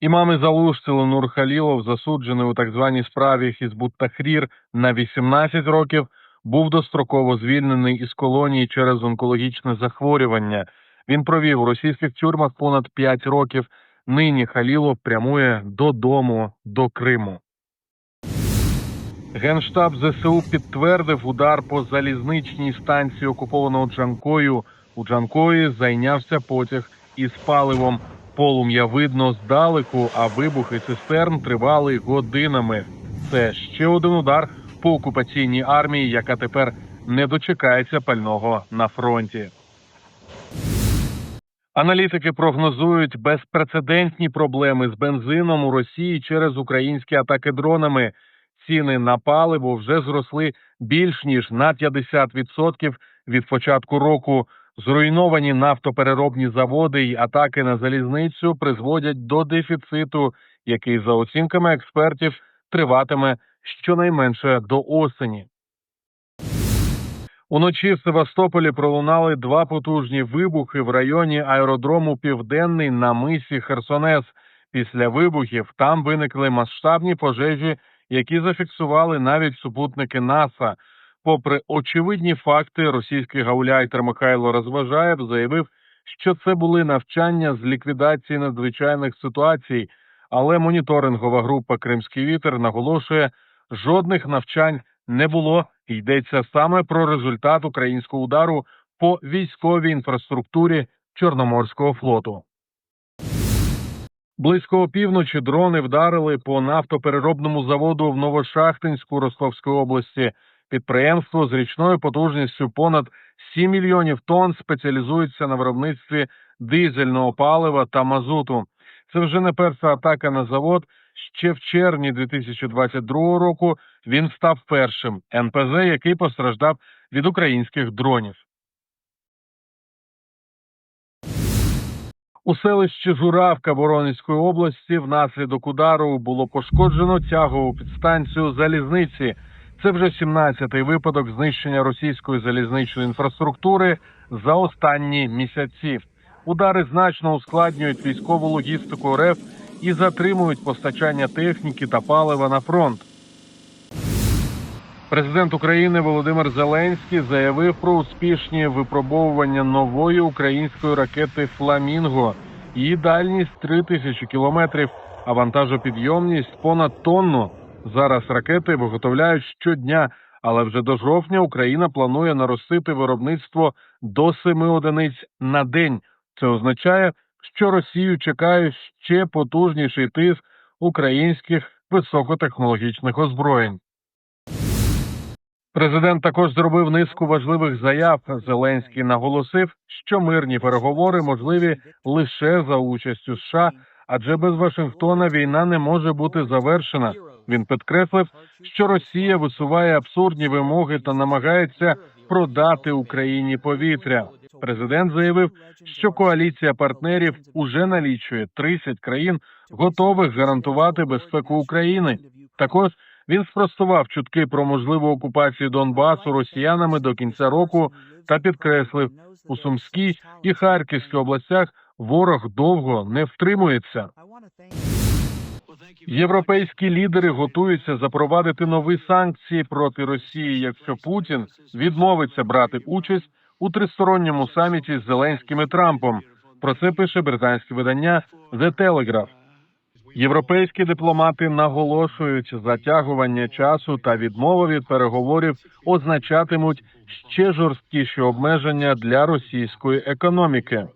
Імам Залушці Ленур Халілов, засуджений у так званій справі Хізбут Тахрір на 18 років, був достроково звільнений із колонії через онкологічне захворювання. Він провів у російських тюрмах понад 5 років. Нині Халілов прямує додому до Криму. Генштаб ЗСУ підтвердив удар по залізничній станції окупованого Джанкою. У Джанкої зайнявся потяг із паливом. Полум'я видно здалеку, а вибухи цистерн тривали годинами. Це ще один удар по окупаційній армії, яка тепер не дочекається пального на фронті. Аналітики прогнозують безпрецедентні проблеми з бензином у Росії через українські атаки дронами. Ціни на паливо вже зросли більш ніж на 50% від початку року. Зруйновані нафтопереробні заводи й атаки на залізницю призводять до дефіциту, який, за оцінками експертів, триватиме щонайменше до осені. Уночі в Севастополі пролунали два потужні вибухи в районі аеродрому Південний на мисі Херсонес. Після вибухів там виникли масштабні пожежі, які зафіксували навіть супутники НАСА. Попри очевидні факти, російський гауляйтер Михайло Розважаєв заявив, що це були навчання з ліквідації надзвичайних ситуацій, але моніторингова група Кримський вітер наголошує, жодних навчань не було. Йдеться саме про результат українського удару по військовій інфраструктурі Чорноморського флоту. Близько опівночі дрони вдарили по нафтопереробному заводу в Новошахтинську Ростовської області. Підприємство з річною потужністю понад 7 мільйонів тонн спеціалізується на виробництві дизельного палива та мазуту. Це вже не перша атака на завод. Ще в червні 2022 року він став першим НПЗ, який постраждав від українських дронів. У селищі Журавка Воронезької області внаслідок удару було пошкоджено тягову підстанцію залізниці. Це вже 17-й випадок знищення російської залізничної інфраструктури за останні місяці. Удари значно ускладнюють військову логістику РФ і затримують постачання техніки та палива на фронт. Президент України Володимир Зеленський заявив про успішні випробовування нової української ракети Фламінго. Її дальність 3 тисячі кілометрів, а вантажопідйомність понад тонну. Зараз ракети виготовляють щодня, але вже до жовтня Україна планує наростити виробництво до семи одиниць на день. Це означає, що Росію чекає ще потужніший тиск українських високотехнологічних озброєнь. Президент також зробив низку важливих заяв. Зеленський наголосив, що мирні переговори можливі лише за участю США, адже без Вашингтона війна не може бути завершена. Він підкреслив, що Росія висуває абсурдні вимоги та намагається продати Україні повітря. Президент заявив, що коаліція партнерів уже налічує 30 країн, готових гарантувати безпеку України. Також він спростував чутки про можливу окупацію Донбасу росіянами до кінця року та підкреслив, у Сумській і Харківській областях ворог довго не втримується. Європейські лідери готуються запровадити нові санкції проти Росії, якщо Путін відмовиться брати участь у тристоронньому саміті з Зеленським і Трампом. Про це пише британське видання The Telegraph. Європейські дипломати наголошують, затягування часу та відмова від переговорів означатимуть ще жорсткіші обмеження для російської економіки.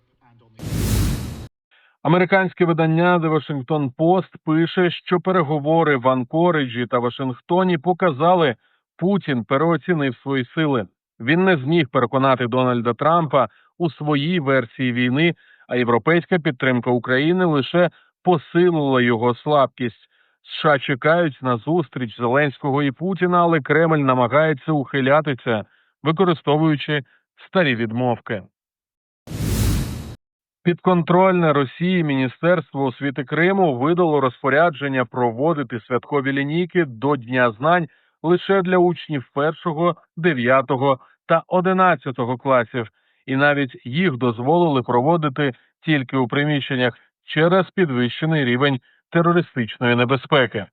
Американське видання The Washington Post пише, що переговори в Анкориджі та Вашингтоні показали, Путін переоцінив свої сили. Він не зміг переконати Дональда Трампа у своїй версії війни, а європейська підтримка України лише посилила його слабкість. США чекають на зустріч Зеленського і Путіна, але Кремль намагається ухилятися, використовуючи старі відмовки. Підконтрольне Росії Міністерство освіти Криму видало розпорядження проводити святкові лінійки до Дня знань лише для учнів 1, 9 та 11 класів, і навіть їх дозволили проводити тільки у приміщеннях через підвищений рівень терористичної небезпеки.